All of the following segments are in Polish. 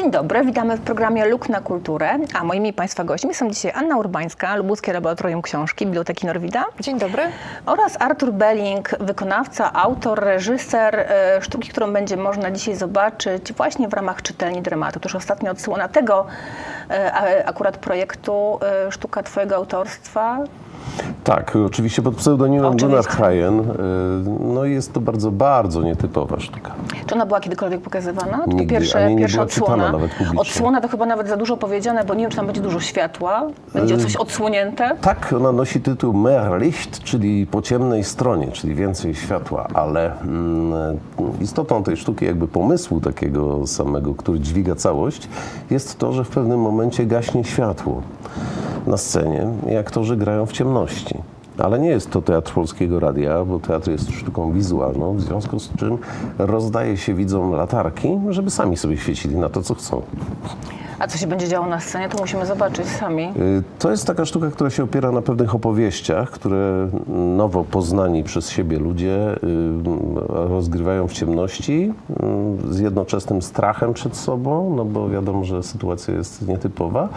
Dzień dobry, witamy w programie Luk na Kulturę, a moimi Państwa gośćmi są dzisiaj Anna Urbańska, Lubuskie Laboratorium Książki, Biblioteki Norwida Dzień dobry. oraz Artur Belling, wykonawca, autor, reżyser e, sztuki, którą będzie można dzisiaj zobaczyć właśnie w ramach czytelni dramatu. To już ostatnia odsłona tego e, akurat projektu, e, sztuka Twojego autorstwa. Tak, oczywiście pod pseudonimem. Gunnar Hayen. No i jest to bardzo, bardzo nietypowa sztuka. Czy ona była kiedykolwiek pokazywana? To Nigdy, pierwsze, ani nie czytana odsłona? Odsłona to chyba nawet za dużo powiedziane, bo nie wiem, czy tam będzie dużo światła. Będzie coś odsłonięte. Tak, ona nosi tytuł Mehr Licht, czyli po ciemnej stronie, czyli więcej światła, ale mm, istotą tej sztuki, jakby pomysłu takiego samego, który dźwiga całość, jest to, że w pewnym momencie gaśnie światło na scenie i aktorzy grają w ciemności. Ale nie jest to teatr polskiego radia, bo teatr jest sztuką wizualną, w związku z czym rozdaje się widzom latarki, żeby sami sobie świecili na to, co chcą. A co się będzie działo na scenie, to musimy zobaczyć sami. Y, To jest taka sztuka, która się opiera na pewnych opowieściach, które nowo poznani przez siebie ludzie y, rozgrywają w ciemności y, z jednoczesnym strachem przed sobą, no bo wiadomo, że sytuacja jest nietypowa.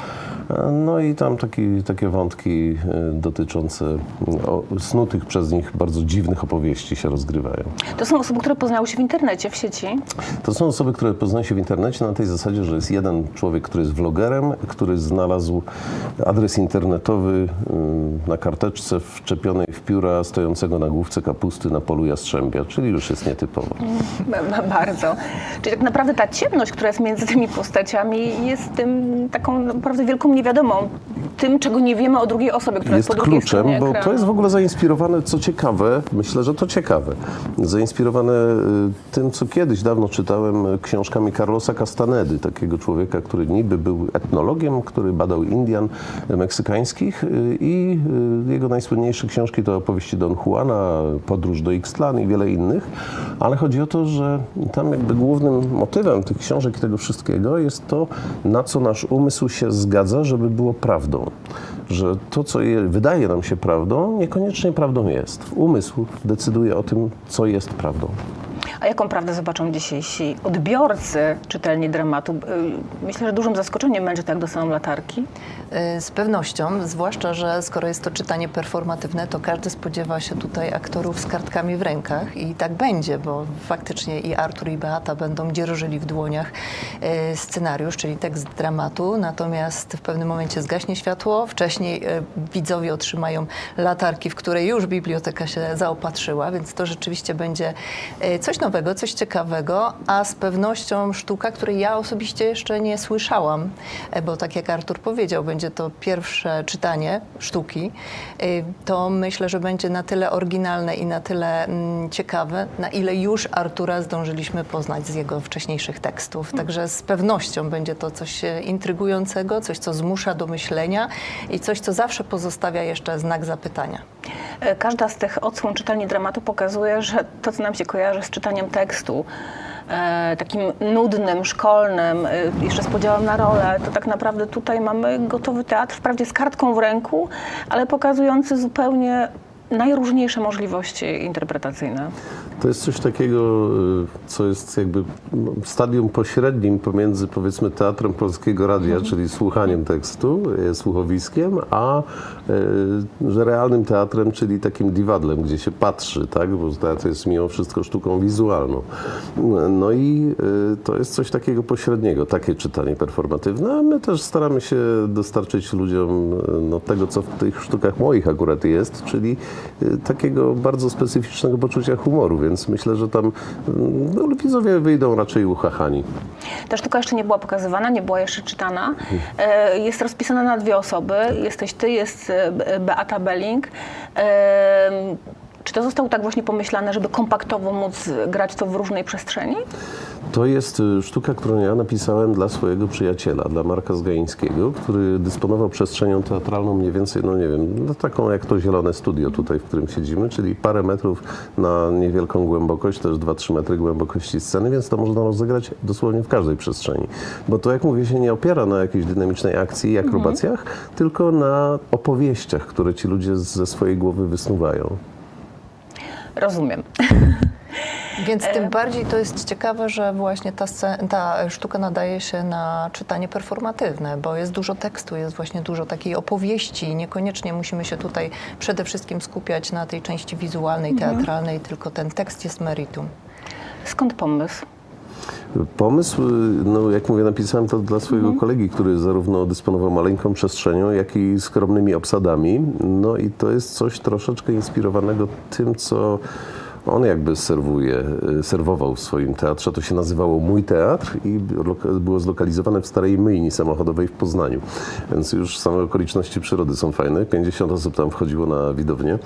Y, No i tam taki, takie wątki dotyczące snutych przez nich bardzo dziwnych opowieści się rozgrywają. To są osoby, które poznały się w internecie, w sieci. To są osoby, które poznają się w internecie na tej zasadzie, że jest jeden człowiek, który jest vlogerem, który znalazł adres internetowy y, na karteczce wczepionej w pióra stojącego na główce kapusty na polu Jastrzębia, czyli już jest nietypowo. Ba- ba- Bardzo. Czyli tak naprawdę ta ciemność, która jest między tymi postaciami, jest tym taką naprawdę wielką niewiadomą. Tym, czego nie wiemy o drugiej osobie, która jest, Jest po drugiej kluczem, bo to jest w ogóle zainspirowane, co ciekawe, myślę, że to ciekawe, zainspirowane y, tym, co kiedyś dawno czytałem y, książkami Carlosa Castanedy, takiego człowieka, który niby był etnologiem, który badał Indian meksykańskich y, i jego najsłynniejsze książki to opowieści Don Juana, Podróż do Ixtlan i wiele innych, ale chodzi o to, że tam jakby głównym motywem tych książek i tego wszystkiego jest to, na co nasz umysł się zgadza, żeby było prawdą. Że to, co je, wydaje nam się prawdą, niekoniecznie prawdą jest. Umysł decyduje o tym, co jest prawdą. A jaką prawdę zobaczą dzisiejsi odbiorcy czytelni dramatu? Y, Myślę, że dużym zaskoczeniem będzie to, jak dostaną latarki. Y, Z pewnością, zwłaszcza, że skoro jest to czytanie performatywne, to każdy spodziewa się tutaj aktorów z kartkami w rękach i tak będzie, bo faktycznie i Artur i Beata będą dzierżyli w dłoniach y, scenariusz, czyli tekst dramatu, natomiast w pewnym momencie zgaśnie światło, wcześniej widzowie otrzymają latarki, w które już biblioteka się zaopatrzyła, więc to rzeczywiście będzie coś nowego, coś ciekawego, a z pewnością sztuka, której ja osobiście jeszcze nie słyszałam, e, bo tak jak Artur powiedział, będzie to pierwsze czytanie sztuki, y, to myślę, że będzie na tyle oryginalne i na tyle mm, ciekawe, na ile już Artura zdążyliśmy poznać z jego wcześniejszych tekstów. Także z pewnością będzie to coś e, intrygującego, coś, co zmusza do myślenia i coś, co zawsze pozostawia jeszcze znak zapytania. Y, Każda z tych odsłon czytelni dramatu pokazuje, że to, co nam się kojarzy z czytaniem tekstu, e, takim nudnym, szkolnym, y, jeszcze z podziałem na rolę, to tak naprawdę tutaj mamy gotowy teatr, wprawdzie z kartką w ręku, ale pokazujący zupełnie najróżniejsze możliwości interpretacyjne. To jest coś takiego, y, co jest jakby no, stadium pośrednim pomiędzy powiedzmy teatrem polskiego radia, czyli słuchaniem tekstu, y, słuchowiskiem, a y, że realnym teatrem, czyli takim diwadlem, gdzie się patrzy, tak? bo teatr jest mimo wszystko sztuką wizualną. No i to jest coś takiego pośredniego, takie czytanie performatywne, a my też staramy się dostarczyć ludziom no, tego, co w tych sztukach moich akurat jest, czyli takiego bardzo specyficznego poczucia humoru, więc myślę, że tam y, no, widzowie wyjdą raczej uchachani. Ta sztuka jeszcze nie była pokazywana, nie była jeszcze czytana. E, Jest rozpisana na dwie osoby. Jesteś ty, jest e, Be- Beata Belling. Czy to zostało tak właśnie pomyślane, żeby kompaktowo móc grać to w różnej przestrzeni? To jest y, sztuka, którą ja napisałem dla swojego przyjaciela, dla Marka Zgaińskiego, który dysponował przestrzenią teatralną mniej więcej, no nie wiem, no taką jak to zielone studio tutaj, w którym siedzimy, czyli parę metrów na niewielką głębokość, też 2-3 metry głębokości sceny, więc to można rozegrać dosłownie w każdej przestrzeni. Bo to, jak mówię, się nie opiera na jakiejś dynamicznej akcji i akrobacjach, tylko na opowieściach, które ci ludzie ze swojej głowy wysnuwają. Rozumiem. Więc tym bardziej to jest ciekawe, że właśnie ta, ta sztuka nadaje się na czytanie performatywne, bo jest dużo tekstu, jest właśnie dużo takiej opowieści. Niekoniecznie musimy się tutaj przede wszystkim skupiać na tej części wizualnej, teatralnej, tylko ten tekst jest meritum. Skąd pomysł? Pomysł, no jak mówię, napisałem to dla swojego kolegi, który zarówno dysponował maleńką przestrzenią, jak i skromnymi obsadami. No i to jest coś troszeczkę inspirowanego tym, co on jakby serwuje, y, serwował w swoim teatrze. To się nazywało Mój Teatr i było zlokalizowane w starej myjni samochodowej w Poznaniu. Więc już same okoliczności przyrody są fajne. 50 osób tam wchodziło na widownię.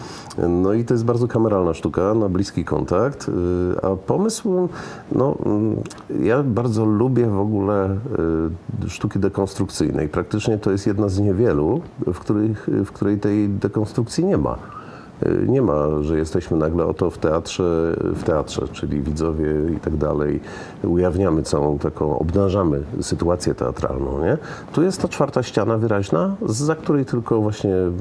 No i to jest bardzo kameralna sztuka, na bliski kontakt. Y, A pomysł, no mm, ja bardzo lubię w ogóle y, sztuki dekonstrukcyjnej. Praktycznie to jest jedna z niewielu, w, których, w której tej dekonstrukcji nie ma. Y, Nie ma, że jesteśmy nagle oto w teatrze, w teatrze, czyli widzowie i tak dalej, ujawniamy całą taką, obnażamy sytuację teatralną, nie? Tu jest ta czwarta ściana wyraźna, za której tylko właśnie mm,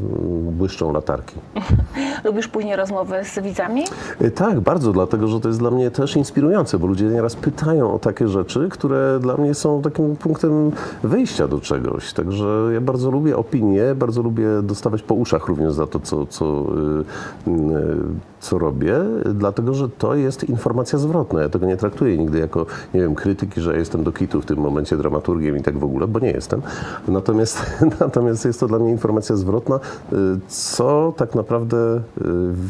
błyszczą latarki. Lubisz później rozmowy z widzami? Y, Tak, bardzo, dlatego że to jest dla mnie też inspirujące, bo ludzie nieraz pytają o takie rzeczy, które dla mnie są takim punktem wyjścia do czegoś. Także ja bardzo lubię opinie, bardzo lubię dostawać po uszach również za to, co, co, y, co robię, dlatego że to jest informacja zwrotna. Ja tego nie traktuję nigdy jako, nie wiem, krytyki, że jestem do kitu w tym momencie dramaturgiem i tak w ogóle, bo nie jestem. Natomiast, natomiast jest to dla mnie informacja zwrotna, y, co tak naprawdę y,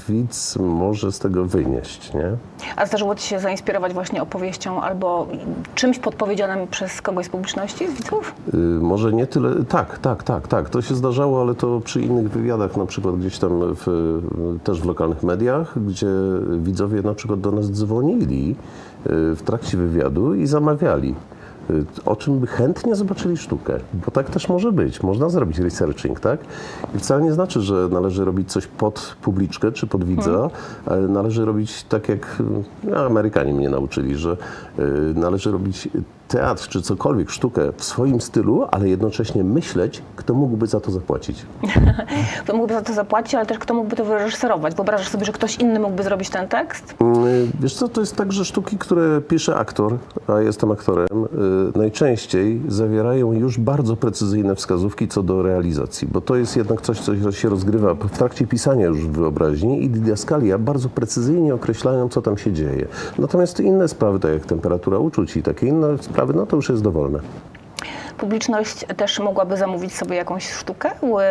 widz może z tego wynieść, nie? A zdarzyło Ci się zainspirować właśnie opowieścią albo czymś podpowiedzianym przez kogoś z publiczności, z widzów? Y, Może nie tyle. Tak, tak, tak, tak. To się zdarzało, ale to przy innych wywiadach, na przykład gdzieś tam w, też w lokalnych mediach, gdzie widzowie na przykład do nas dzwonili y, w trakcie wywiadu i zamawiali. y, O czym by chętnie zobaczyli sztukę, bo tak też może być. Można zrobić researching, tak? I wcale nie znaczy, że należy robić coś pod publiczkę czy pod widza, ale należy robić tak, jak no, Amerykanie mnie nauczyli, że y, należy robić teatr czy cokolwiek, sztukę w swoim stylu, ale jednocześnie myśleć, kto mógłby za to zapłacić. Kto mógłby za to zapłacić, ale też kto mógłby to wyreżyserować? Wyobrażasz sobie, że ktoś inny mógłby zrobić ten tekst? Y, Wiesz co, to jest tak, że sztuki, które pisze aktor, a jestem aktorem, y, najczęściej zawierają już bardzo precyzyjne wskazówki co do realizacji, bo to jest jednak coś, co się rozgrywa w trakcie pisania już w wyobraźni i didaskalia bardzo precyzyjnie określają, co tam się dzieje. Natomiast inne sprawy, tak jak temperatura uczuć i takie inne sprawy, no to już jest dowolne. Publiczność też mogłaby zamówić sobie jakąś sztukę, ły-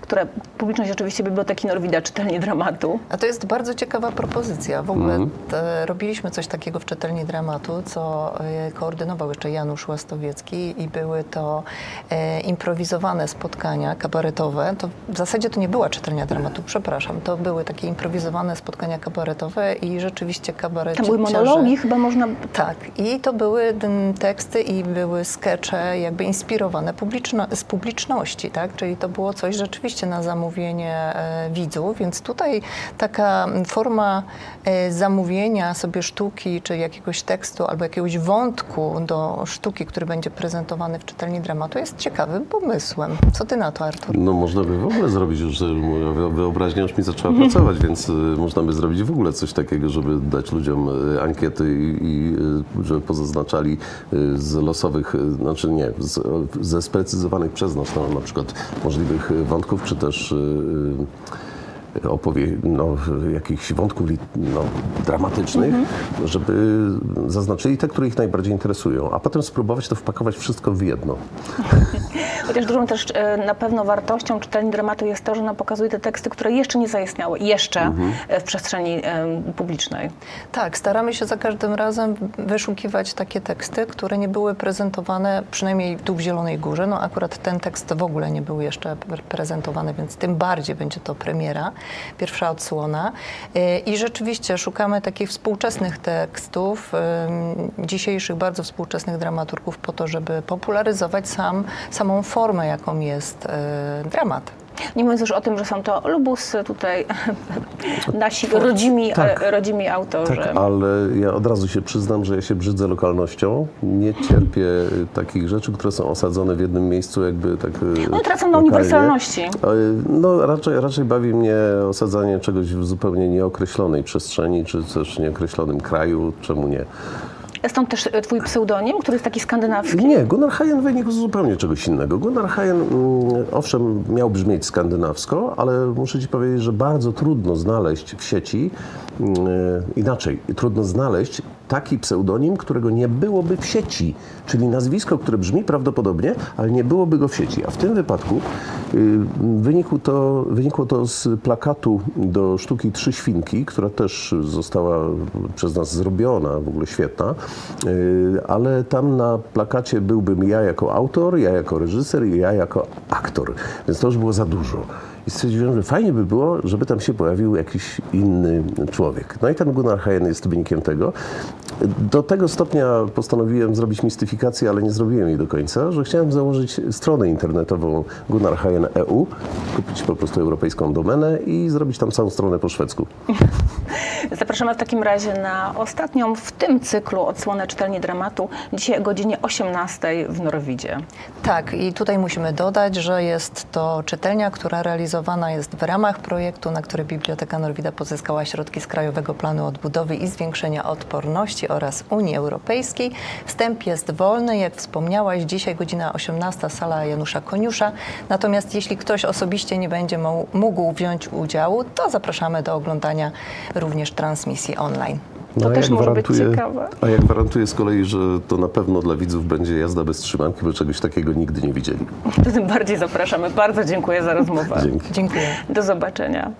które publiczność oczywiście Biblioteki Norwida, czytelni dramatu. A to jest bardzo ciekawa propozycja. W ogóle te, robiliśmy coś takiego w czytelni dramatu, co e, koordynował jeszcze Janusz Łastowiecki i były to e, improwizowane spotkania kabaretowe. To w zasadzie to nie była czytelnia dramatu, przepraszam. To były takie improwizowane spotkania kabaretowe i rzeczywiście kabaret. Tam były monologi, chyba można... Tak, i to były mm, teksty i były skecze jakby inspirowane publiczno, z publiczności, tak? Czyli to było coś rzeczywiście na zamówienie e, widzów, więc tutaj taka forma e, zamówienia sobie sztuki, czy jakiegoś tekstu, albo jakiegoś wątku do sztuki, który będzie prezentowany w czytelni dramatu jest ciekawym pomysłem. Co ty na to, Artur? No można by w ogóle zrobić już, że moja wyo- wyobraźnia już mi zaczęła pracować, więc można by zrobić w ogóle coś takiego, żeby dać ludziom ankiety i, i żeby pozaznaczali z losowych, znaczy nie, z, ze sprecyzowanych przez nas no, na przykład możliwych wątków, czy też y, y, opowie, no, jakichś wątków no, dramatycznych, żeby zaznaczyli te, które ich najbardziej interesują, a potem spróbować to wpakować wszystko w jedno. Chociaż dużą też e, na pewno wartością czytelni dramatu jest to, że nam pokazuje te teksty, które jeszcze nie zaistniały, jeszcze e, w przestrzeni e, publicznej. Tak, staramy się za każdym razem wyszukiwać takie teksty, które nie były prezentowane, przynajmniej tu w Zielonej Górze. No akurat ten tekst w ogóle nie był jeszcze pre- prezentowany, więc tym bardziej będzie to premiera, pierwsza odsłona. Yy, I rzeczywiście szukamy takich współczesnych tekstów, ym, dzisiejszych bardzo współczesnych dramaturgów po to, żeby popularyzować sam, samą formę, jaką jest yy, dramat. Nie mówiąc już o tym, że są to lubusy tutaj, nasi rodzimi, Tak. e, rodzimi autorzy. Tak, ale ja od razu się przyznam, że ja się brzydzę lokalnością. Nie cierpię y, takich rzeczy, które są osadzone w jednym miejscu, jakby tak. y, One tracą na uniwersalności. E, No raczej, raczej bawi mnie osadzanie czegoś w zupełnie nieokreślonej przestrzeni, czy też nieokreślonym kraju, czemu nie. Stąd też e, twój pseudonim, który jest taki skandynawski. Nie, Gunnar Hagen wynikł z zupełnie czegoś innego. Gunnar Hagen, mm, owszem, miał brzmieć skandynawsko, ale muszę ci powiedzieć, że bardzo trudno znaleźć w sieci, mm, inaczej, trudno znaleźć taki pseudonim, którego nie byłoby w sieci, czyli nazwisko, które brzmi prawdopodobnie, ale nie byłoby go w sieci. A w tym wypadku y, wynikło to, wynikło to z plakatu do sztuki Trzy Świnki, która też została przez nas zrobiona, w ogóle świetna, Y, ale tam na plakacie byłbym ja jako autor, ja jako reżyser i ja jako aktor, więc to już było za dużo. I stwierdziłem, że fajnie by było, żeby tam się pojawił jakiś inny człowiek. No i ten Gunnar Hagen jest wynikiem tego. Do tego stopnia postanowiłem zrobić mistyfikację, ale nie zrobiłem jej do końca, że chciałem założyć stronę internetową Gunnar Hagen EU, kupić po prostu europejską domenę i zrobić tam całą stronę po szwedzku. Zapraszamy w takim razie na ostatnią w tym cyklu odsłonę czytelni dramatu, dzisiaj o godzinie 18 w Norwidzie. Tak, i tutaj musimy dodać, że jest to czytelnia, która realizowana jest w ramach projektu, na który Biblioteka Norwida pozyskała środki z Krajowego Planu Odbudowy i Zwiększenia Odporności oraz Unii Europejskiej. Wstęp jest wolny, jak wspomniałaś, dzisiaj godzina 18, sala Janusza Koniusza. Natomiast jeśli ktoś osobiście nie będzie mógł wziąć udziału, to zapraszamy do oglądania również transmisji online. To a też może być ciekawe. A ja gwarantuję z kolei, że to na pewno dla widzów będzie jazda bez trzymanki, bo czegoś takiego nigdy nie widzieli. To tym bardziej zapraszamy. Bardzo dziękuję za rozmowę. Dzięki. Dziękuję. Do zobaczenia.